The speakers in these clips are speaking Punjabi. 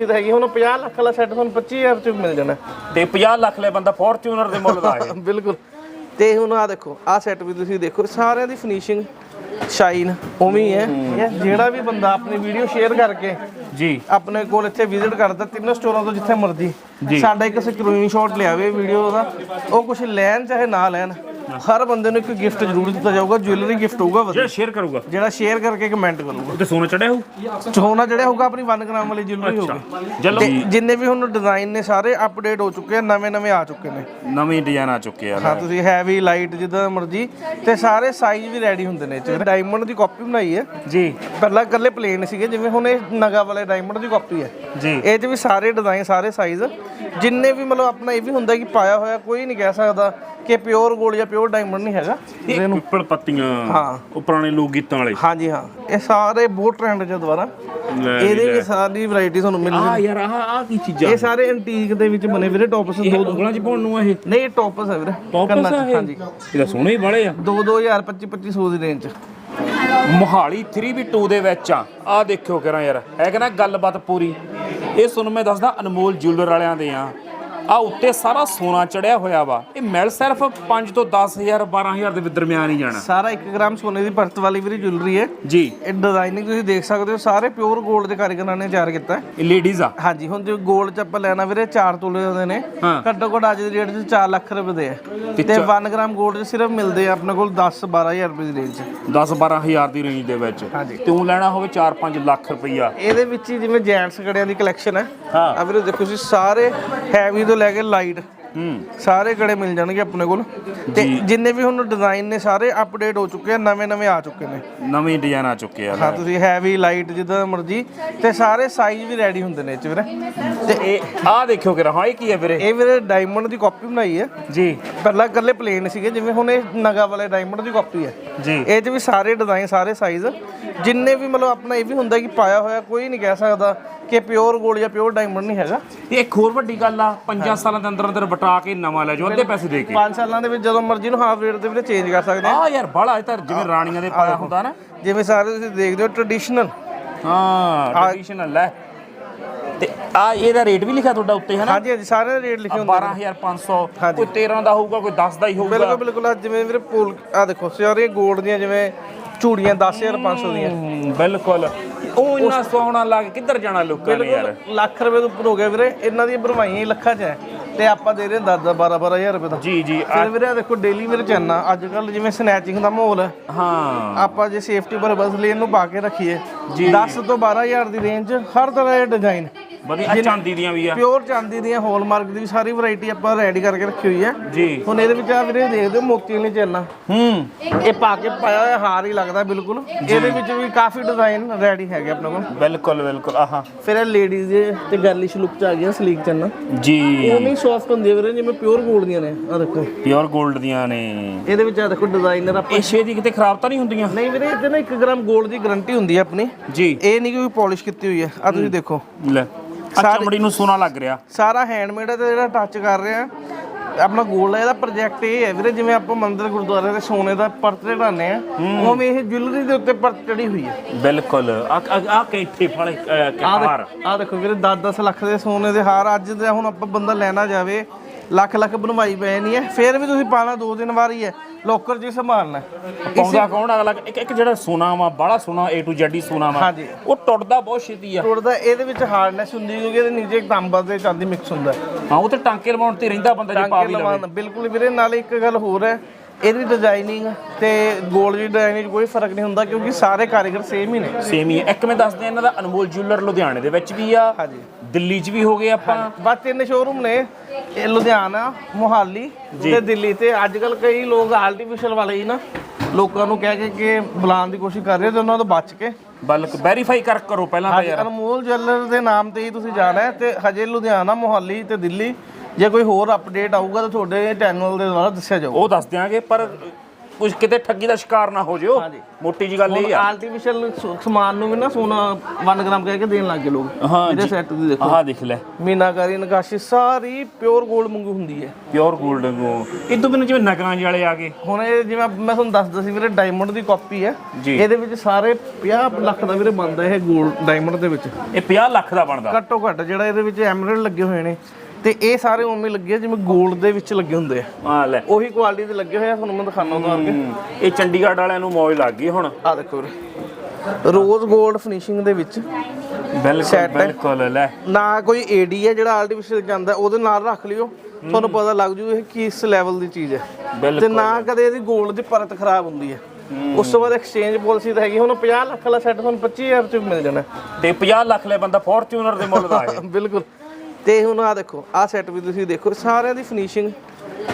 ਤਾਂ ਹੈਗੀ ਹੁਣ 50 ਲੱਖ ਵਾਲਾ ਸੈੱਟ ਤੁਹਾਨੂੰ 25000 ਚ ਮਿਲ ਜਾਣਾ। ਤੇ 50 ਲੱਖ ਲੈ ਬੰਦਾ ਫੋਰਚੂਨਰ ਦੇ ਮੁੱਲ ਦਾ ਹੈ ਬਿਲਕੁਲ। ਤੇ ਹੁਣ ਆ ਦੇਖੋ ਆ ਸੈੱਟ ਵੀ ਤੁਸੀਂ ਦੇਖੋ ਸਾਰਿਆਂ ਦੀ ਫਿਨਿਸ਼ਿੰਗ ਸ਼ਾਈਨ ਉਵੇਂ ਹੈ ਜਿਹੜਾ ਵੀ ਬੰਦਾ ਆਪਣੀ ਵੀਡੀਓ ਸ਼ੇਅਰ ਕਰਕੇ ਜੀ। ਆਪਣੇ ਕੋਲ ਇੱਥੇ ਵਿਜ਼ਿਟ ਕਰਦਾ ਤਿੰਨੋਂ ਸਟੋਰਾਂ ਤੋਂ ਜਿੱਥੇ ਮਰਜ਼ੀ ਸਾਡਾ ਇੱਕ ਸਕਰੀਨਸ਼ਾਟ ਲਿਆਵੇ ਵੀਡੀਓ ਦਾ ਉਹ ਕੁਝ ਲੈਣ ਚਾਹੇ ਨਾ ਲੈਣ ਹਰ ਬੰਦੇ ਨੂੰ ਇੱਕ ਗਿਫਟ ਜ਼ਰੂਰ ਦਿੱਤਾ ਜਾਊਗਾ ਜੁਐਲਰੀ ਗਿਫਟ ਹੋਊਗਾ ਵਧੀਆ। ਜਿਹੜਾ ਸ਼ੇਅਰ ਕਰੂਗਾ। ਜਿਹੜਾ ਸ਼ੇਅਰ ਕਰਕੇ ਕਮੈਂਟ ਕਰੂਗਾ। ਤੇ ਸੋਨਾ ਚੜਿਆ ਹੋਊ? ਸੋਨਾ ਜਿਹੜਾ ਹੋਊਗਾ ਆਪਣੀ 1 ਗ੍ਰਾਮ ਵਾਲੀ ਜੁਐਲਰੀ ਹੋਊਗੀ। ਤੇ ਜਿੰਨੇ ਵੀ ਹੁਣ ਡਿਜ਼ਾਈਨ ਨੇ ਸਾਰੇ ਅਪਡੇਟ ਹੋ ਚੁੱਕੇ ਆ ਨਵੇਂ ਨਵੇਂ ਆ ਚੁੱਕੇ ਨੇ। ਨਵੇਂ ਡਿਜ਼ਾਈਨ ਆ ਚੁੱਕੇ ਆ। ਹਾਂ ਤੁਸੀਂ ਹੈਵੀ ਲਾਈਟ ਜਿੱਦਾਂ ਮਰਜ਼ੀ ਤੇ ਸਾਰੇ ਸਾਈਜ਼ ਵੀ ਰੈਡੀ ਹੁੰਦੇ ਨੇ ਇਹ 'ਚ ਡਾਇਮੰਡ ਦੀ ਕਾਪੀ ਬਣਾਈ ਹੈ। ਜੀ। ਪਹਿਲਾਂ ਇਕੱਲੇ ਪਲੇਨ ਸੀਗੇ ਜਿਵੇਂ ਹੁਣ ਇਹ ਨਗਾ ਵਾਲੇ ਡਾਇਮੰਡ ਦੀ ਕਾਪੀ ਹੈ। ਜੀ। ਇਹ 'ਚ ਵੀ ਸਾਰੇ ਡਿਜ਼ਾਈਨ ਸਾਰੇ ਸਾਈਜ਼ ਜਿੰਨੇ ਵੀ ਮਤਲਬ ਆਪਣਾ ਇਹ ਵੀ ਹੁੰਦਾ ਕਿ ਪਾਇਆ ਹੋਇਆ ਕੋਈ ਨਹੀਂ ਕਹਿ ਸਕਦਾ ਕਿ ਪਿਓਰ ਗੋਲਡ ਜਾਂ ਪਿਓਰ ਡਾਇਮੰਡ ਨਹੀਂ ਹੈਗਾ। ਇਹ ਪਿੱਪਲ ਪੱਤੀਆਂ ਹਾਂ। ਉਹ ਪੁਰਾਣੇ ਲੋਕ ਗੀਤਾਂ ਵਾਲੇ। ਹਾਂਜੀ ਹਾਂ। ਇਹ ਸਾਰੇ ਬਹੁਤ ਟ੍ਰੈਂਡ 'ਚ ਦੁਬਾਰਾ। ਇਹਦੇ। ਵੀ ਸਾਰੀ ਵੈਰਾਈਟੀ ਤੁਹਾਨੂੰ ਮਿਲ ਆ ਯਾਰ ਆਹ ਆ ਕੀ ਚੀਜ਼ਾਂ? ਇਹ ਸਾਰੇ ਐਂਟੀਕ ਦੇ ਵਿੱਚ ਬਣੇ ਵੀਰੇ ਟੌਪਸ ਦੋ ਉਂਗਲਾਂ 'ਚ ਪਾਉਣ ਨੂੰ ਇਹ? ਨਹੀਂ ਇਹ ਟੌਪਸ ਹੈ ਵੀਰੇ। ਟੌਪਸ ਇਹ? ਹਾਂਜੀ। ਇਹਦਾ ਸੋਹਣੇ ਹੀ ਵਾਲੇ ਆ। 2 2000 25 2500 ਦੀ ਰੇਂਜ 'ਚ ਮੋਹਾਲੀ 3v2 ਦੇ ਵਿੱਚ ਆ। ਆ ਦੇਖਿਓ ਕਰਾਂ ਯਾਰ ਹੈ ਕਿ ਨਾ ਗੱਲਬਾਤ ਪੂਰੀ। ਇਹ ਤੁਹਾਨੂੰ ਮੈਂ ਦੱਸਦਾ ਅਨਮੋਲ ਜੁਐਲਰ ਵਾਲਿਆਂ ਦੇ ਆ। ਆ ਉੱਤੇ ਸਾਰਾ ਸੋਨਾ ਚੜਿਆ ਹੋਇਆ ਵਾ। ਇਹ ਮਿਲ ਸਿਰਫ 5 ਤੋਂ 10000 12000 ਦੇ ਵਿੱਚ ਦਰਮਿਆਨ ਹੀ ਜਾਣਾ। ਸਾਰਾ 1 ਗ੍ਰਾਮ ਸੋਨੇ ਦੀ ਪਰਤ ਵਾਲੀ ਵੀਰੇ ਜੁਐਲਰੀ ਹੈ। ਜੀ। ਇਹ ਡਿਜ਼ਾਈਨਿੰਗ ਤੁਸੀਂ ਦੇਖ ਸਕਦੇ ਹੋ ਸਾਰੇ ਪਿਓਰ 골ਡ ਦੇ ਕਾਰੀਗਰਾਂ ਨੇ ਤਿਆਰ ਕੀਤਾ ਇਹ ਲੇਡੀਜ਼ ਆ। ਹਾਂਜੀ ਹੁਣ ਜੇ 골ਡ ਚ ਆਪਾਂ ਲੈਣਾ ਵੀਰੇ 4 ਤੋਲੇ ਦੇ ਨੇ। ਘੱਟੋ ਘੱਟ ਅੱਜ ਦੀ ਰੇਟ 'ਚ 4 ਲੱਖ ਰੁਪਏ ਦੇ ਤੇ 1 ਗ੍ਰਾਮ 골ਡ ਚ ਸਿਰਫ ਮਿਲਦੇ ਆ ਆਪਣੇ ਕੋਲ 10 12000 ਰੁਪਏ ਦੀ ਰੇਂਜ 10 12000 ਦੀ ਰੇਂਜ ਦੇ ਵਿੱਚ। ਤੂੰ ਲੈਣਾ ਹੋਵੇ 4-5 ਲੱਖ ਰੁਪਈਆ। ਇਹਦੇ ਵਿੱਚ ਜਿਵੇਂ ਜੈਂਟਸ ਕੜਿਆਂ ਦੀ ਕਲੈਕਸ਼ਨ ਹੈ। ਆ ਵੀਰੇ ਦੇਖੋ ਜੀ ਸਾਰੇ ਹੈਵੀ ਲੈ ਕੇ ਲਾਈਟ ਹੂੰ। ਸਾਰੇ ਕੜੇ ਮਿਲ ਜਾਣਗੇ ਆਪਣੇ ਕੋਲ। ਤੇ ਜਿੰਨੇ ਵੀ ਹੁਣ ਡਿਜ਼ਾਈਨ ਨੇ ਸਾਰੇ ਅਪਡੇਟ ਹੋ ਚੁੱਕੇ ਆ ਨਵੇਂ ਨਵੇਂ ਆ ਚੁੱਕੇ ਨੇ। ਨਵੇਂ ਡਿਜ਼ਾਈਨ ਆ ਚੁੱਕੇ ਆ। ਹਾਂ ਤੁਸੀਂ ਹੈਵੀ ਲਾਈਟ ਜਿੱਦਾਂ ਮਰਜ਼ੀ। ਤੇ ਸਾਰੇ ਸਾਈਜ਼ ਵੀ ਰੈਡੀ ਹੁੰਦੇ ਨੇ ਇਹ ਚ ਵੀਰੇ। ਤੇ ਇਹ ਆ ਦੇਖਿਓ ਕਿ ਹਾਂ ਇਹ ਕੀ ਹੈ ਵੀਰੇ? ਇਹ ਵੀਰੇ ਡਾਇਮੰਡ ਦੀ ਕਾਪੀ ਬਣਾਈ ਹੈ। ਜੀ। ਪਹਿਲਾਂ ਇਕੱਲੇ ਪਲੇਨ ਸੀਗੇ ਜਿਵੇਂ ਹੁਣ ਇਹ ਨਗਾ ਵਾਲੇ ਡਾਇਮੰਡ ਦੀ ਕਾਪੀ ਹੈ। ਜੀ। ਇਹ 'ਚ ਵੀ ਸਾਰੇ ਡਿਜ਼ਾਈਨ ਸਾਰੇ ਸਾਈਜ਼ ਜਿੰਨੇ ਵੀ ਮਤਲਬ ਆਪਣਾ ਇਹ ਵੀ ਹੁੰਦਾ ਕਿ ਪਾਇਆ ਹੋਇਆ ਕੋਈ ਨਹੀਂ ਕਹਿ ਸਕਦਾ ਕਿ ਪਿਓਰ 골ਡ ਜਾਂ ਪਿਓਰ ਡਾਇਮੰਡ ਨਹੀਂ ਹੈਗਾ। ਇਹ ਇੱਕ ਹੋਰ ਵੱਡੀ ਗੱਲ ਆ 5 ਸਾਲਾਂ ਦੇ ਅੰਦਰ ਅੰਦਰ ਵਟਾ ਕੇ ਨਵਾਂ ਲੈ ਜਾਓ ਅੱਧੇ ਪੈਸੇ ਦੇ ਕੇ। 5 ਸਾਲਾਂ ਦੇ ਵਿੱਚ ਜਦੋਂ ਮਰਜ਼ੀ ਨੂੰ ਹਾਫ ਰੇਟ ਤੇ ਵੀਰੇ ਚੇਂਜ ਕਰ ਸਕਦੇ ਆ। ਆ ਯਾਰ ਬੜਾ ਇਹ ਤਾਂ ਜਿਵੇਂ ਰਾਣੀਆਂ ਦੇ ਪਾਇਆ ਹੁੰਦਾ ਨਾ। ਜਿਵੇਂ ਸਾਰੇ ਤੁਸੀਂ ਦੇਖਦੇ ਹੋ ਟ੍ਰੈਡੀਸ਼ਨਲ ਹਾਂ ਟ੍ਰੈਡੀਸ਼ਨਲ ਹੈ ਆ ਇਹਦਾ ਰੇਟ ਵੀ ਲਿਖਿਆ ਤੁਹਾਡਾ ਉੱਤੇ ਹੈ ਨਾ ਹਾਂਜੀ ਹਾਂਜੀ ਸਾਰੇ ਰੇਟ ਲਿਖੇ ਹੁੰਦੇ 12500 ਕੋਈ 13 ਦਾ ਹੋਊਗਾ ਕੋਈ 10 ਦਾ ਹੀ ਹੋਊਗਾ। ਬਿਲਕੁਲ ਬਿਲਕੁਲ ਆਹ ਜਿਵੇਂ ਵੀਰੇ ਪੋਲ ਆ ਦੇਖੋ ਸਾਰੇ 골ਡ ਦੀਆਂ ਜਿਵੇਂ ਚੂੜੀਆਂ 10500 ਦੀਆਂ। ਹਮ, ਬਿਲਕੁਲ। ਉਹ ਇੰਨਾ ਸੋਹਣਾ ਲੱਗ ਕਿੱਧਰ ਜਾਣਾ ਲੋਕਾਂ ਨੇ ਯਾਰ? ਲੱਖ ਰੁਪਏ ਤੋਂ ਉੱਪਰ ਹੋ ਗਿਆ ਵੀਰੇ ਇਹਨਾਂ ਦੀਆਂ ਭਰਵਾਈਆਂ ਹੀ ਲੱਖਾਂ 'ਚ ਹੈ। ਤੇ ਆਪਾਂ ਦੇ ਰਹੇ 10 12 12000 ਰੁਪਏ ਦਾ। ਜੀ ਜੀ ਆ- ਫਿਰ ਵੀਰੇ ਆਹ ਦੇਖੋ ਡੇਲੀ ਵੀਰ ਚੰਨਾ ਅੱਜ ਕੱਲ ਜਿਵੇਂ ਸਨੈਚਿੰਗ ਦਾ ਮਾਹੌਲ ਹੈ। ਹਾਂ। ਆਪਾਂ ਜੇ ਸੇਫਟੀ ਪਰਪਸ ਲਈ ਇਹਨੂੰ ਪਾ ਕੇ ਰੱਖੀਏ 10 ਤੋਂ 12000 ਦੀ ਰੇਂਜ ਹਰ ਤਰ੍ਹਾਂ ਦੇ ਡਿਜ਼ਾਈਨ ਵਧੀਆ ਇਹ ਚਾਂਦੀ ਦੀਆਂ ਵੀ ਆ। ਪਿਓਰ ਚਾਂਦੀ ਦੀਆਂ ਹੌਲਮਾਰਕ ਦੀ ਵੀ ਸਾਰੀ ਵੈਰਾਈਟੀ ਆਪਾਂ ਰੈਡੀ ਕਰਕੇ ਰੱਖੀ ਹੋਈ ਹੈ। ਜੀ। ਹੁਣ ਇਹਦੇ ਵਿੱਚ ਆ ਵੀਰੇ ਦੇਖ ਦਿਓ ਮੋਤੀ ਨਹੀਂ ਚੱਲਣਾ ਹੂੰ। ਇਹ ਪਾ ਕੇ ਪਾਇਆ ਹੋਇਆ ਹਾਰ ਹੀ ਲੱਗਦਾ ਬਿਲਕੁਲ। ਇਹਦੇ ਵਿੱਚ ਵੀ ਕਾਫੀ ਡਿਜ਼ਾਈਨ ਰੈਡੀ ਹੈਗੇ ਆਪਣੇ ਕੋਲ। ਬਿਲਕੁਲ ਬਿਲਕੁਲ ਆਹਾਂ। ਫਿਰ ਇਹ ਲੇਡੀਜ਼ ਦੇ ਤੇ ਗਰਲਿਸ਼ ਲੁੱਕ ਚ ਆ ਗਿਆ ਸਲੀਕ ਚੰਨਾ। ਜੀ। ਉਹ ਨਹੀਂ ਸੌਫਟ ਹੁੰਦੀ ਵੀਰੇ ਜਿਵੇਂ ਪਿਓਰ 골ਡ ਦੀਆਂ ਨੇ। ਆ ਦੇਖੋ। ਪਿਓਰ 골ਡ ਦੀਆਂ ਨੇ। ਇਹਦੇ ਵਿੱਚ ਆ ਦੇਖੋ ਡਿਜ਼ਾਈਨਰ ਆਪਾਂ ਏਸ਼ੀਆ ਦੀ ਕਿਤੇ ਖਰਾਬ ਤਾਂ ਨਹੀਂ ਹੁੰਦੀਆਂ? ਨਹੀਂ ਵੀਰੇ ਇਹਦੇ ਨਾ 1 ਗ੍ਰਾਮ 골ਡ ਦੀ ਗਾਰੰਟੀ ਹੁੰਦੀ ਹੈ ਆਪਣੀ। ਜੀ। ਇਹ ਨਹੀਂ ਕਿ ਕੋਈ ਪਾਲਿਸ਼ ਕੀਤੀ ਹੋਈ ਹੈ। ਆ ਤੁਸੀਂ ਦੇਖੋ। ਲੈ। ਆ ਚਮੜੀ ਨੂੰ ਸੋਨਾ ਲੱਗ ਰਿਹਾ। ਸਾਰਾ ਹੈਂਡਮੇਡ ਹੈ ਤੇ ਜਿਹੜਾ ਟੱਚ ਕਰ ਰਹੇ ਆਪਣਾ ਗੋਲ ਹੈ ਇਹਦਾ ਪ੍ਰੋਜੈਕਟ ਇਹ ਹੈ ਵੀਰੇ ਜਿਵੇਂ ਆਪਾਂ ਮੰਦਿਰ ਗੁਰਦੁਆਰੇ ਦੇ ਸੋਨੇ ਦਾ ਪਰਤ ਚੜਾਉਂਦੇ ਆ ਉਵੇਂ ਇਹ ਜੁਐਲਰੀ ਦੇ ਉੱਤੇ ਪਰਤ ਚੜੀ ਹੋਈ ਹੈ ਬਿਲਕੁਲ। ਆ ਆ ਕੈਂਠੇ ਫਾਲੇ ਹਾਰ। ਆ ਦੇਖੋ ਵੀਰੇ 10-10 ਲੱਖ ਦੇ ਸੋਨੇ ਦੇ ਹਾਰ ਅੱਜ ਦਾ ਹੁਣ ਆਪਾਂ ਬੰਦਾ ਲੈਣਾ ਜਾਵੇ ਲੱਖ ਲੱਖ ਬਣਵਾਈ ਪਏ ਨਹੀਂ ਹੈ। ਫਿਰ ਵੀ ਤੁਸੀਂ ਪਾਣਾ ਦੋ ਦਿਨ ਵਾਰੀ ਹੈ। ਲੋਕਰ ਹੀ ਸੰਭਾਲਣਾ। ਪਾਉਂਦਾ ਕੌਣ? ਅਗਲਾ ਇੱਕ ਇੱਕ ਜਿਹੜਾ ਸੋਨਾ ਵਾ ਬੜਾ ਸੋਨਾ A to Z ਹੀ ਸੋਨਾ ਵਾ। ਹਾਂਜੀ। ਉਹ ਟੁੱਟਦਾ ਬਹੁਤ ਛੇਤੀ ਆ। ਟੁੱਟਦਾ ਇਹਦੇ ਵਿੱਚ ਹਾਰਡਨੈਸ ਹੁੰਦੀ ਕਿਉਂਕਿ ਇਹਦੇ ਨੀਚੇ ਤਾਂਬਾ ਤੇ ਚਾਂਦੀ ਮਿਕਸ ਹੁੰਦਾ ਹੈ। ਹਾਂ ਉਹ ਤੇ ਟਾਂਕੇ ਲਵਾਉਣ ਤੇ ਰਹਿੰਦਾ ਬੰਦਾ ਜੇ ਪਾ ਟਾਂਕੇ ਵੀ ਲਵੇ। ਲਵਾਉਣ ਬਿਲਕੁਲ ਵੀਰੇ ਨਾਲੇ ਇੱਕ ਗੱਲ ਹੋਰ ਹੈ ਇਹਦੀ ਡਿਜ਼ਾਈਨਿੰਗ ਤੇ ਗੋਲਡ ਦੀ ਡਿਜ਼ਾਈਨਿੰਗ ਕੋਈ ਫ਼ਰਕ ਨਹੀਂ ਹੁੰਦਾ ਕਿਉਂਕਿ ਸਾਰੇ ਕਾਰੀਗਰ ਸੇਮ ਹੀ ਨੇ। ਸੇਮ ਹੀ ਹੈ। ਇੱਕ ਮੈਂ ਦੱਸਦਾ ਇਹਨਾਂ ਦਾ ਅਨਮੋਲ ਜੁਐਲਰ ਲੁਧਿਆਣੇ ਦੇ ਵਿੱਚ ਵੀ ਆ ਹਾਂਜੀ। ਦਿੱਲੀ 'ਚ ਵੀ ਹੋ ਗਏ ਆਪਾਂ। ਬਸ ਤਿੰਨ ਸ਼ੋਰੂਮ ਨੇ ਇਹ ਲੁਧਿਆਣਾ ਮੋਹਾਲੀ ਤੇ ਦਿੱਲੀ ਤੇ ਅੱਜ ਕੱਲ ਕਈ ਲੋਕ ਆਰਟੀਫੀਸ਼ੀਅਲ ਵਾਲੇ ਹੀ ਨਾ ਲੋਕਾਂ ਨੂੰ ਕਹਿ ਕੇ ਕਿ ਬੁਲਾਉਣ ਦੀ ਕੋਸ਼ਿਸ਼ ਕਰ ਰਹੇ ਤੇ ਉਹਨਾਂ ਤੋਂ ਬਚ ਕੇ। ਬਲਕ ਵੈਰੀਫਾਈ ਕਰ ਕਰੋ ਪਹਿਲਾਂ ਤਾਂ ਯਾਰ। ਅਨਮੋਲ ਜਵੈਲਰ ਦੇ ਨਾਮ ਤੇ ਹੀ ਤੁਸੀਂ ਜਾਣਾ ਹੈ ਤੇ ਹਜੇ ਲੁਧਿਆਣਾ ਮੋਹਾਲੀ ਤੇ ਦਿੱਲੀ ਜੇ ਕੋਈ ਹੋਰ ਅਪਡੇਟ ਆਊਗਾ ਤਾਂ ਤੁਹਾਡੇ ਚੈਨਲ ਦੇ ਦੁਆਰਾ ਦੱਸਿਆ ਜਾਊਗਾ। ਉਹ ਦੱਸ ਦਿਆਂਗੇ ਪਰ ਕੁਝ ਕਿਤੇ ਠੱਗੀ ਦਾ ਸ਼ਿਕਾਰ ਨਾ ਹੋ ਜਿਓ। ਮੋਟੀ ਜੀ ਗੱਲ ਇਹ ਆ। ਆਰਟੀਫੀਸ਼ੀਅਲ ਸਮਾਨ ਨੂੰ ਵੀ ਨਾ ਸੋਨਾ 1 ਗ੍ਰਾਮ ਕਰਕੇ ਦੇਣ ਲੱਗ ਲੋਕ। ਹਾਂ ਇਹਦੇ ਸੈੱਟ ਦੀ ਦੇਖੋ। ਆਹ ਦੇਖ ਲੈ। ਮੀਨਾਕਾਰੀ ਨਕਾਸ਼ੀ ਸਾਰੀ ਪਿਓਰ 골ਡ ਵਾਂਗੂ ਹੁੰਦੀ ਹੈ। ਪਿਓਰ 골ਡ ਨੂੰ ਇਦੋਂ ਬਿਨਾਂ ਜਿਵੇਂ ਨਗਾਂਜ ਵਾਲੇ ਆ ਗਏ। ਹੁਣ ਇਹ ਜਿਵੇਂ ਮੈਂ ਤੁਹਾਨੂੰ ਦੱਸਦਾ ਸੀ ਵੀਰੇ ਡਾਇਮੰਡ ਦੀ ਕਾਪੀ ਹੈ। ਇਹਦੇ ਵਿੱਚ ਸਾਰੇ 50 ਲੱਖ ਦਾ ਵੀਰੇ ਬਣਦਾ ਇਹ 골ਡ ਡਾਇਮੰਡ ਦੇ ਵਿੱਚ। ਇਹ 50 ਲੱਖ ਦਾ ਬਣਦਾ। ਘੱਟੋ ਘੱਟ ਜਿਹੜਾ ਇਹਦੇ ਵਿੱਚ ਐਮਰਲਡ ਲੱਗੇ ਹੋਏ ਨੇ। ਤੇ ਇਹ ਸਾਰੇ ਉਵੇਂ ਲੱਗੇ ਆ ਜਿਵੇਂ 골ਡ ਦੇ ਵਿੱਚ ਲੱਗੇ ਹੁੰਦੇ ਆ। ਆ ਲੈ। ਉਹੀ ਕੁਆਲਿਟੀ ਦੇ ਲੱਗੇ ਹੋਏ ਤੁਹਾਨੂੰ ਮੈਂ ਦਿਖਾਣਾ ਉਤਾਰ ਕੇ ਇਹ ਚੰਡੀਗੜ੍ਹ ਵਾਲਿਆਂ ਨੂੰ ਮੌਜ ਲੱਗ ਗਈ ਹੁਣ। ਆ ਦੇਖੋ ਰੋਜ਼ 골ਡ ਫਿਨਿਸ਼ਿੰਗ ਦੇ ਵਿੱਚ। ਬਿਲਕੁਲ ਲੈ। ਨਾ ਕੋਈ ਏਡੀ ਹੈ ਜਿਹੜਾ ਆਰਟੀਫੀਸ਼ੀਅਲ ਜਾਂਦਾ ਉਹਦੇ ਨਾਲ ਰੱਖ ਲਿਓ। ਤੁਹਾਨੂੰ ਪਤਾ ਲੱਗ ਜੂ ਇਹ ਕਿਸ ਲੈਵਲ ਦੀ ਚੀਜ਼ ਹੈ। ਤੇ ਨਾ ਕਦੇ ਇਹਦੀ 골ਡ ਦੀ ਪਰਤ ਖਰਾਬ ਹੁੰਦੀ ਹੈ। ਉਸ ਤੋਂ ਬਾਅਦ ਐਕਸਚੇਂਜ ਪਾਲਿਸੀ ਤਾਂ ਹੈਗੀ। ਹੁਣ 50 ਲੱਖ ਵਾਲਾ ਸੈੱਟ ਤੁਹਾਨੂੰ 25000 ਚ ਮਿਲ ਜਾਣਾ। ਤੇ 50 ਲੱਖ ਲੈ ਬੰਦਾ ਫੋਰਚੂਨਰ ਦੇ ਮੁੱਲ ਦਾ ਹੈ ਬਿਲਕੁਲ। ਤੇ ਹੁਣ ਆ ਦੇਖੋ ਆ ਸੈੱਟ ਵੀ ਤੁਸੀਂ ਦੇਖੋ ਸਾਰਿਆਂ ਦੀ ਫਿਨਿਸ਼ਿੰਗ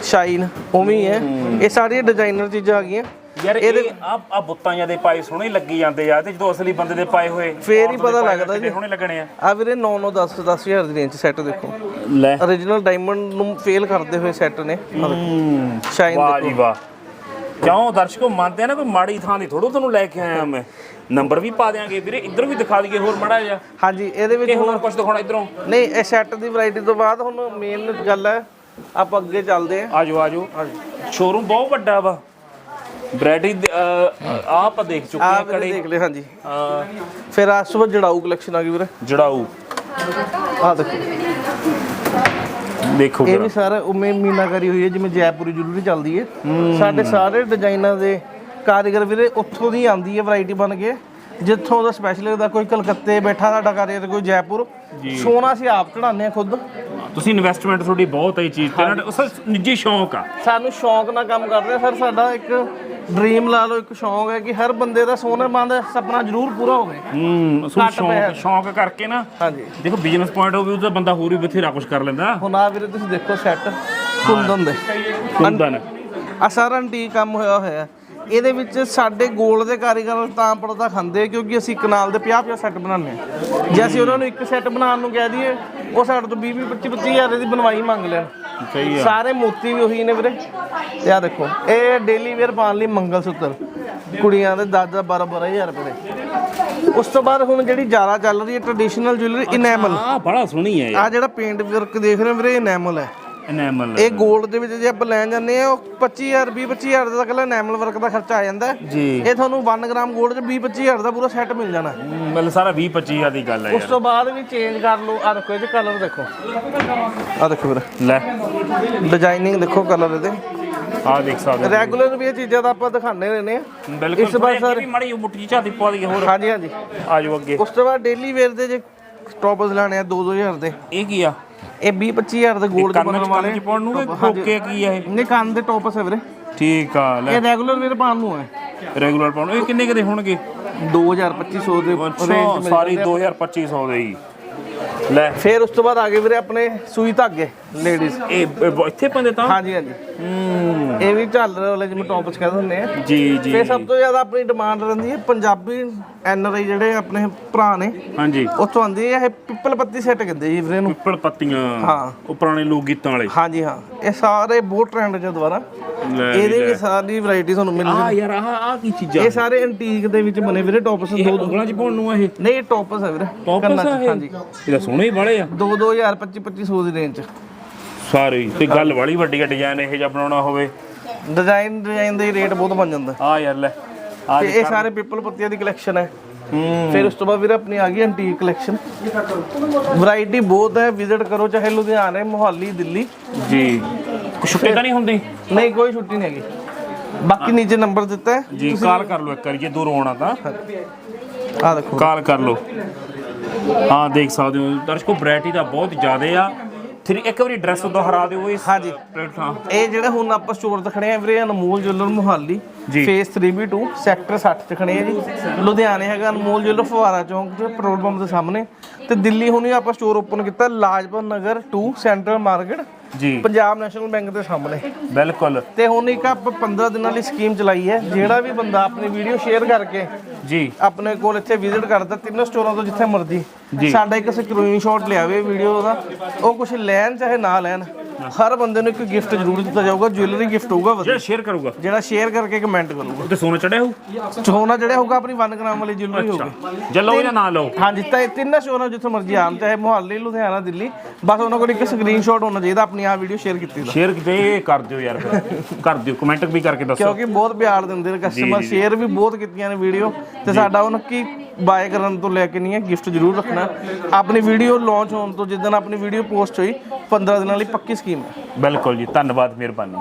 ਸ਼ਾਈਨ ਉਵੇਂ ਹੀ ਹੈ। ਇਹ ਸਾਰੀਆਂ ਡਿਜ਼ਾਈਨਰ ਚੀਜ਼ਾਂ ਆ ਗਈਆਂ। ਯਾਰ ਇਹ ਆ ਆ ਬੁੱਤਾਂ ਜਿਹੇ ਦੇ ਪਾਏ ਸੋਹਣੇ ਲੱਗੀ ਜਾਂਦੇ ਆ ਤੇ ਜਦੋਂ ਅਸਲੀ ਬੰਦੇ ਦੇ ਪਾਏ ਹੋਏ ਫੇਰ ਹੀ ਪਤਾ ਲੱਗਦਾ ਕਿੰਨੇ ਸੋਹਣੇ ਲੱਗਣੇ ਆ। ਆ ਵੀਰੇ 9 9 10 10000 ਦੀ ਰੇਂਜ ਸੈੱਟ ਦੇਖੋ। ਲੈ। Origignal ਡਾਇਮੰਡ ਨੂੰ ਫੇਲ ਕਰਦੇ ਹੋਏ ਸੈੱਟ ਨੇ। ਸ਼ਾਈਨ ਵਾਹ ਜੀ ਵਾਹ। ਕਿਉਂ? ਦਰਸ਼ਕੋ ਮੰਨਦੇ ਆ ਨਾ ਕੋਈ ਮਾੜੀ ਥਾਂ ਦੀ ਥੋੜੋ ਤੁਹਾਨੂੰ ਲੈ ਕੇ ਆਇਆ ਮੈਂ। ਨੰਬਰ ਵੀ ਪਾ ਦਿਆਂਗੇ ਵੀਰੇ ਇੱਧਰ ਵੀ ਦਿਖਾ ਦਈਏ ਹੋਰ ਮੜਾ ਜਿਹਾ। ਹਾਂਜੀ ਇਹਦੇ ਵਿੱਚ ਹੋਰ ਕੁਝ ਦਿਖਾਉਣਾ ਇੱਧਰੋਂ? ਨਹੀਂ ਇਹ ਸੈੱਟ ਦੀ ਵੈਰਾਈਟੀ ਤੋਂ ਬਾਅਦ ਹੁਣ ਮੇਨ ਗੱਲ ਹੈ ਆਪਾਂ ਅੱਗੇ ਚੱਲਦੇ ਹਾਂ। ਆਜੋ ਆਜੋ। ਸ਼ੋਰੂਮ ਬਹੁਤ ਵੱਡਾ ਵਾ। ਬ੍ਰੈਡੀ ਆ ਆਪਾਂ ਦੇਖ ਚੁੱਕੇ ਆ ਆ ਕੜੇ। ਦੇਖ ਲਿਓ ਹਾਂਜੀ। ਆ ਫਿਰ ਆ ਸੁਬਹ ਜੜਾਊ ਕਲੈਕਸ਼ਨ ਆ ਗਈ ਵੀਰੇ। ਜੜਾਊ। ਆ ਦੇਖੋ। ਦੇਖੋ ਇਹ ਵੀ ਸਾਰਾ ਉਮੇ ਮੀਨਾਕਾਰੀ ਹੋਈ ਹੈ ਜਿਵੇਂ ਜੈਪੁਰੀ ਜੁਲਰੀ ਚੱਲਦੀ ਹੈ। ਸਾਡੇ ਸਾਰੇ ਡਿਜ਼ਾਈਨਾਂ ਦੇ ਕਾਰੀਗਰ ਵੀਰੇ ਉੱਥੋਂ ਦੀ ਆਂਦੀ ਹੈ ਵੈਰਾਈਟੀ ਬਣ ਕੇ। ਜਿੱਥੋਂ ਦਾ ਸਪੈਸ਼ਲ ਦਾ ਕੋਈ ਕਲਕੱਤੇ ਬੈਠਾ ਸਾਡਾ ਕਾਰੀਗਰ ਕੋਈ ਜੈਪੁਰ ਸੋਨਾ ਅਸੀਂ ਆਪ ਚੜਾਉਂਦੇ ਆ ਖੁਦ। ਤੁਸੀਂ ਇਨਵੈਸਟਮੈਂਟ ਤੁਹਾਡੀ ਬਹੁਤ ਹੈ ਇਹ ਚੀਜ਼ ਤੇ ਨਾ ਉਸ ਨਿੱਜੀ ਸ਼ੌਂਕ ਆ। ਸਾਨੂੰ ਸ਼ੌਂਕ ਨਾਲ ਕੰਮ ਕਰਦੇ ਆ। ਸਰ ਸਾਡਾ ਇੱਕ ਡ੍ਰੀਮ ਲਾ ਲਓ ਇੱਕ ਸ਼ੌਂਕ ਹੈ ਕਿ ਹਰ ਬੰਦੇ ਦਾ ਸੋਨੇ ਬੰਦ ਸੁਪਨਾ ਜ਼ਰੂਰ ਪੂਰਾ ਹੋਵੇ। ਹੂੰ ਸੋ ਘੱਟ ਸ਼ੌਂਕ ਪੈਸੇ। ਸ਼ੌਂਕ ਕਰਕੇ ਨਾ ਹਾਂਜੀ। ਦੇਖੋ ਬਿਜ਼ਨਸ ਪੁਆਇੰਟ ਆਫ View ਤੋਂ ਬੰਦਾ ਹੋਰ ਵੀ ਬਥੇਰਾ ਕੁਝ ਕਰ ਲੈਂਦਾ। ਹੁਣ ਆ ਵੀਰੇ ਤੁਸੀਂ ਦੇਖੋ ਸੈੱਟ ਕੁੰਦਨ ਦੇ। ਕੁੰਦਨ। ਆ ਸਾਰਾ ਅੰਟੀਕ ਕੰਮ ਹੋਇਆ ਹੋਇਆ। ਹੈ। ਇਹਦੇ ਵਿੱਚ ਸਾਡੇ ਗੋਲ ਦੇ ਕਾਰੀਗਰ ਤਾਂ ਪੜਦਾ ਖਾਂਦੇ ਕਿਉਂਕਿ ਅਸੀਂ ਕਨਾਲ ਦੇ 50 50 ਸੈੱਟ ਬਣਾਉਂਦੇ ਆ। ਜੇ ਅਸੀਂ ਉਹਨਾਂ ਨੂੰ ਇੱਕ ਸੈੱਟ ਬਣਾਉਣ ਨੂੰ ਕਹਿ ਦਈਏ ਉਹ ਸਾਡੇ ਤੋਂ 20 20 25 25 ਹਜ਼ਾਰ ਦੀ ਬਣਵਾਈ ਮੰਗ ਲੈਣ। ਸਹੀ ਆ। ਸਾਰੇ ਮੋਤੀ ਵੀ ਉਹੀ ਨੇ ਵੀਰੇ। ਤੇ ਆ ਦੇਖੋ ਇਹ ਡੇਲੀ ਵੇਅਰ ਪਾਉਣ ਲਈ ਮੰਗਲ ਸੂਤਰ ਕੁੜੀਆਂ ਦੇ 10 10 12 12000 ਰੁਪਏ ਦੇ। ਉਸ ਤੋਂ ਬਾਅਦ ਹੁਣ ਜਿਹੜੀ ਜ਼ਿਆਦਾ ਚੱਲ ਰਹੀ ਹੈ ਟ੍ਰੈਡੀਸ਼ਨਲ ਜੁਐਲਰੀ ਇਨੈਮਲ ਆ ਬੜਾ ਸੋਹਣੀ ਹੈ ਆ ਜਿਹੜਾ ਪੇਂਟ ਵਰਕ ਦੇਖ ਰਹੇ ਹੋ ਵੀਰੇ ਇਨੈਮਲ ਹੈ। ਐਨੈਮਲ ਇਹ 골ਡ ਦੇ ਵਿੱਚ ਜੇ ਆਪਾਂ ਲੈਣ ਜਾਂਦੇ ਆ ਉਹ 25000 20 25000 ਦਾ ਕੱਲਾ ਐਨੈਮਲ ਵਰਕ ਦਾ ਖਰਚਾ ਆ ਜਾਂਦਾ। ਜੀ। ਇਹ ਤੁਹਾਨੂੰ 1 ਗ੍ਰਾਮ 골ਡ 'ਚ 20 25000 ਦਾ ਪੂਰਾ ਸੈੱਟ ਮਿਲ ਜਾਣਾ। ਮਤਲਬ ਸਾਰਾ 20 25000 ਦੀ ਗੱਲ ਹੈ ਉਸ ਤੋਂ ਬਾਅਦ ਵੀ ਚੇਂਜ ਕਰ ਲਓ। ਆ ਦੇਖੋ ਇਹਦੇ ਕਲਰ ਦੇਖੋ। ਆ ਦੇਖੋ ਵੀਰੇ। ਲੈ। ਡਿਜ਼ਾਈਨਿੰਗ ਦੇਖੋ ਕਲਰ ਇਹਦੇ। ਆ ਦੇਖ ਸਕਦੇ ਰੈਗੂਲਰ ਵੀ ਇਹ ਚੀਜ਼ਾਂ ਤਾਂ ਆਪਾਂ ਦਿਖਾਣੇ ਰਹਿੰਦੇ ਆ। ਬਿਲਕੁਲ ਇਸ ਵਾਰ ਜਿਹੀ ਮਾੜੀ ਮੁੱਠੀ ਝਾਤੀ ਪਾ ਦਈਏ ਹੋਰ। ਹਾਂਜੀ ਹਾਂਜੀ। ਆ ਜਾਓ ਅੱਗੇ। ਉਸ ਤੋਂ ਬਾਅਦ ਡੇਲੀ ਵੇਅਰ ਦੇ ਜੇ ਟੌਪਸ ਲੈਣੇ ਆ 2 2000 ਦੇ। ਇਹ ਕੀ ਆ? ਇਹ 20 25000 ਦੇ 골ਡ ਦੇ ਕੰਨ ਚ ਵਾਲੇ। ਕੰਨ ਚ ਪਾਉਣ ਨੂੰ ਕਿ ਖੋਕੇ ਕੀ ਆ ਇਹ? ਨਹੀਂ ਕੰਨ ਦੇ ਟੌਪਸ ਹੈ ਵੀਰੇ। ਠੀਕ ਆ ਲੈ। ਇਹ ਰੈਗੂਲਰ ਵੀਰ ਪਾਉਣ ਨੂੰ ਹੈ ਰੈਗੂਲਰ ਪਾਉਣ ਇਹ ਕਿੰਨੇ ਕਿਦੇ ਹੋਣਗੇ? 2250 ਦੇ ਅੱਛਾ ਸਾਰੀ 2250 ਦੇ ਹੀ। ਲੈ। ਫਿਰ ਉਸ ਤੋਂ ਬਾਅਦ ਆ ਗਏ ਵੀਰੇ ਆਪਣੇ ਸੂਈ ਧਾਗੇ। ਲੇਡੀਜ਼ ਇਹ ਬ- ਇੱਥੇ ਪੰਦੇ ਤਾਂ? ਹਾਂਜੀ ਹਾਂਜੀ। ਹੂੰ। ਇਹ ਵੀ ਝਾਲਰ ਵਾਲੇ ਜਿਵੇਂ ਟੌਪਸ ਕਹਿੰਦੇ ਹੁੰਦੇ ਆ। ਜੀ ਜੀ। ਫਿਰ ਸਭ ਤੋਂ ਜ਼ਿਆਦਾ ਆਪਣੀ ਡਿਮਾਂਡ ਰਹਿੰਦੀ ਹੈ ਪੰਜਾਬੀ ਐਨਆਰਆਈ ਜਿਹੜੇ ਆਪਣੇ ਭਰਾ ਨੇ। ਹਾਂਜੀ। ਉੱਥੋਂ ਆਂਦੀ ਹੈ ਇਹ ਪਿੱਪਲ ਪੱਤੀ ਸੈੱਟ ਕਹਿੰਦੇ ਜੀ ਵੀਰੇ ਨੂੰ। ਪਿੱਪਲ ਪੱਤੀਆਂ ਹਾਂ। ਉਹ ਪੁਰਾਣੇ ਲੋਕ ਗੀਤਾਂ ਵਾਲੇ। ਹਾਂਜੀ ਹਾਂ। ਇਹ ਸਾਰੇ ਬਹੁਤ ਟ੍ਰੈਂਡ 'ਚ ਦੁਬਾਰਾ। ਲੈ ਇਹਦੇ ਵਿੱਚ ਸਾਰੀ ਵੈਰਾਈਟੀ ਤੁਹਾਨੂੰ ਮਿਲ ਆ ਯਾਰ ਆਹ ਆ ਕੀ ਚੀਜ਼ਾਂ? ਇਹ ਸਾਰੇ ਐਂਟੀਕ ਦੇ ਵਿੱਚ ਬਣੇ ਵੀਰੇ ਟੌਪਸ ਇਹ ਦੋ ਦੋ ਉਂਗਲਾਂ 'ਚ ਪਾਉਣ ਨੂੰ ਆ ਇਹ? ਨਹੀਂ ਇਹ ਟੌਪਸ ਹੈ ਵੀਰੇ। ਟੌਪਸ ਕੰਨਾਂ 'ਚ, ਆ ਇਹ? ਹਾਂਜੀ। ਇਹਦਾ ਸੋਹਣੇ ਹੀ ਵਾਲੇ ਆ। 2 2000 25 2500 ਦੀ ਰੇਂਜ 'ਚ। ਸਾਰੇ ਹੀ। ਤੇ ਗੱਲ ਵਾਲੀ ਵੱਡੀ ਆ ਡਿਜ਼ਾਈਨ ਇਹ ਜਿਹਾ ਬਣਾਉਣਾ ਹੋਵੇ। ਡਿਜ਼ਾਈਨ ਡਿਜ਼ਾਈਨ ਦੇ ਰੇਟ ਬਹੁਤ ਬਣ ਜਾਂਦਾ। ਆ ਯਾਰ ਲੈ। ਆ ਤੇ ਇਹ ਸਾਰੇ ਪਿੱਪਲ ਪੱਤੀਆਂ ਦੀ ਕਲੈਕਸ਼ਨ ਹੈ। ਫਿਰ ਉਸ ਤੋਂ ਬਾਅਦ ਵੀਰੇ ਆਪਣੀ ਆ ਗਈ ਐਂਟੀਕ ਕਲੈਕਸ਼ਨ ਵੈਰਾਈਟੀ ਬਹੁਤ ਹੈ ਵਿਜ਼ਿਟ ਕਰੋ ਚਾਹੇ ਲੁਧਿਆਣੇ ਮੋਹਾਲੀ ਦਿੱਲੀ। ਜੀ। ਛੁੱਟੀ ਤਾਂ ਨਹੀਂ ਹੁੰਦੀ? ਨਹੀਂ ਕੋਈ ਛੁੱਟੀ ਨਹੀਂ ਹੈਗੀ। ਬਾਕੀ ਨੀਚੇ ਨੰਬਰ ਦਿੱਤਾ ਹੈ। ਜੀ ਕਾਲ ਕਰ ਲਓ ਇੱਕ ਵਾਰੀ ਜੇ ਦੂਰ ਆਉਣਾ ਤਾਂ। ਆ ਦੇਖੋ। ਕਾਲ ਕਰ ਲਓ। ਹਾਂ ਦੇਖ ਸਕਦੇ ਹੋ ਦਰਸ਼ਕੋ ਵੈਰਾਈਟੀ ਦਾ ਬਹੁਤ ਜ਼ਿਆਦਾ ਆ। ਫਿਰ ਇੱਕ ਵਾਰੀ ਐਡਰੈਸ ਦੁਹਰਾ ਦਿਓ ਇਸ ਹਾਂਜੀ। ਪਲੇਟਫਾਰਮ ਇਹ ਜਿਹੜੇ ਹੁਣ ਆਪਾਂ ਸਟੋਰ ਤੇ ਖੜੇ ਆ ਵੀਰੇ Anmol jeweller Mohali. Phase 3B2 sector 60 ਚ ਖੜੇ ਆ ਜੀ। ਲੁਧਿਆਣੇ ਹੈਗਾ ਅਨਮੋਲ ਜੁਐਲਰ ਫਵਾਰਾ ਚੌਂਕ ਤੇ ਪੈਟਰੋਲ ਪੰਪ ਦੇ ਸਾਹਮਣੇ। ਤੇ ਦਿੱਲੀ ਹੁਣੀ ਆਪਾਂ ਸਟੋਰ ਓਪਨ ਕੀਤਾ ਲਾਜਪਤ ਨਗਰ 2 ਸੈਂਟਰਲ ਮਾਰਕੀਟ ਜੀ। ਪੰਜਾਬ ਨੈਸ਼ਨਲ ਬੈਂਕ ਦੇ ਸਾਹਮਣੇ। ਬਿਲਕੁਲ। ਤੇ ਹੁਣ ਇੱਕ ਆਪਾਂ 15 ਦਿਨਾਂ ਲਈ ਸਕੀਮ ਚਲਾਈ ਹੈ ਜਿਹੜਾ ਵੀ ਬੰਦਾ ਆਪਣੀ ਵੀਡੀਓ ਸ਼ੇਅਰ ਕਰਕੇ ਜੀ। ਆਪਣੇ ਕੋਲ ਇੱਥੇ ਵਿਜ਼ਿਟ ਕਰਦਾ ਤਿੰਨੋਂ ਸਟੋਰਾਂ ਤੋਂ ਜਿੱਥੇ ਮਰਜ਼ੀ। ਸਾਡਾ ਇੱਕ ਸਕਰੀਨਸ਼ਾਟ ਲਿਆਵੇ ਵੀਡੀਓ ਦਾ ਉਹ ਕੁਝ ਲੈਣ ਚਾਹੇ ਨਾ ਲੈਣ ਹਰ ਬੰਦੇ ਨੂੰ ਇੱਕ ਗਿਫਟ ਜ਼ਰੂਰ ਦਿੱਤਾ ਜਾਊਗਾ ਜੁਐਲਰੀ ਗਿਫਟ ਹੋਊਗਾ ਵਧੀਆ। ਜਿਹੜਾ ਸ਼ੇਅਰ ਕਰੂਗਾ। ਜਿਹੜਾ ਸ਼ੇਅਰ ਕਰਕੇ ਕਮੈਂਟ ਕਰੂਗਾ। ਉੱਤੇ ਸੋਨਾ ਚੜਿਆ ਹੋਊ? ਸੋਨਾ ਜਿਹੜਾ ਹੋਊਗਾ ਆਪਣੀ 1 ਗ੍ਰਾਮ ਵਾਲੀ ਜੁਐਲਰੀ ਹੋਊਗੀ। ਜਾਂ ਲਓ ਜਾਂ ਨਾ ਲਓ। ਹਾਂਜੀ ਤਾਂ ਇਹ ਤਿੰਨਾਂ ਸ਼ੋਰਾਂ ਜਿੱਥੋਂ ਮਰਜ਼ੀ ਆਉਣ ਚਾਹੇ ਮੁਹੱਲੇ ਲੁਧਿਆਣਾ ਦਿੱਲੀ। ਬਸ ਉਹਨਾਂ ਕੋਲ ਇੱਕ ਸਕਰੀਨਸ਼ਾਟ ਹੋਣਾ ਚਾਹੀਦਾ ਆਪਣੀ ਆ ਵੀਡੀਓ ਸ਼ੇਅਰ ਕੀਤੀ ਦਾ। ਸ਼ੇਅਰ ਕਿਤੇ ਕਰ ਦਿਓ ਯਾਰ ਫਿਰ। ਕਰ ਦਿਓ ਕਮੈਂਟ ਵੀ ਕਰਕੇ ਦੱਸੋ। ਕਿਉਂਕਿ ਬਹੁਤ ਪਿਆਰ ਦਿੰਦੇ ਨੇ ਕਸਟਮਰ ਸ਼ੇਅਰ ਵੀ ਬਹੁਤ ਕੀਤੀਆਂ ਨੇ ਵੀਡੀਓ ਤੇ ਸਾਡਾ ਉਹਨਾਂ ਕੀ ਬਾਏ ਕਰਨ ਤੋਂ ਲੈ ਕੇ ਨਹੀਂ ਹੈ ਗਿਫਟ ਜ਼ਰੂਰ ਰੱਖਣਾ। ਆਪਣੀ ਵੀਡੀਓ ਲਾਂਚ ਹੋਣ ਤੋਂ ਜਿੱਦਣ ਆਪਣੀ ਵੀਡੀਓ ਪੋਸਟ ਹੋਈ 15 ਦਿਨਾਂ ਲਈ ਪੱਕੀ ਸਕੀਮ ਹੈ। ਬਿਲਕੁਲ ਜੀ ਧੰਨਵਾਦ ਮਿਹਰਬਾਨੀ।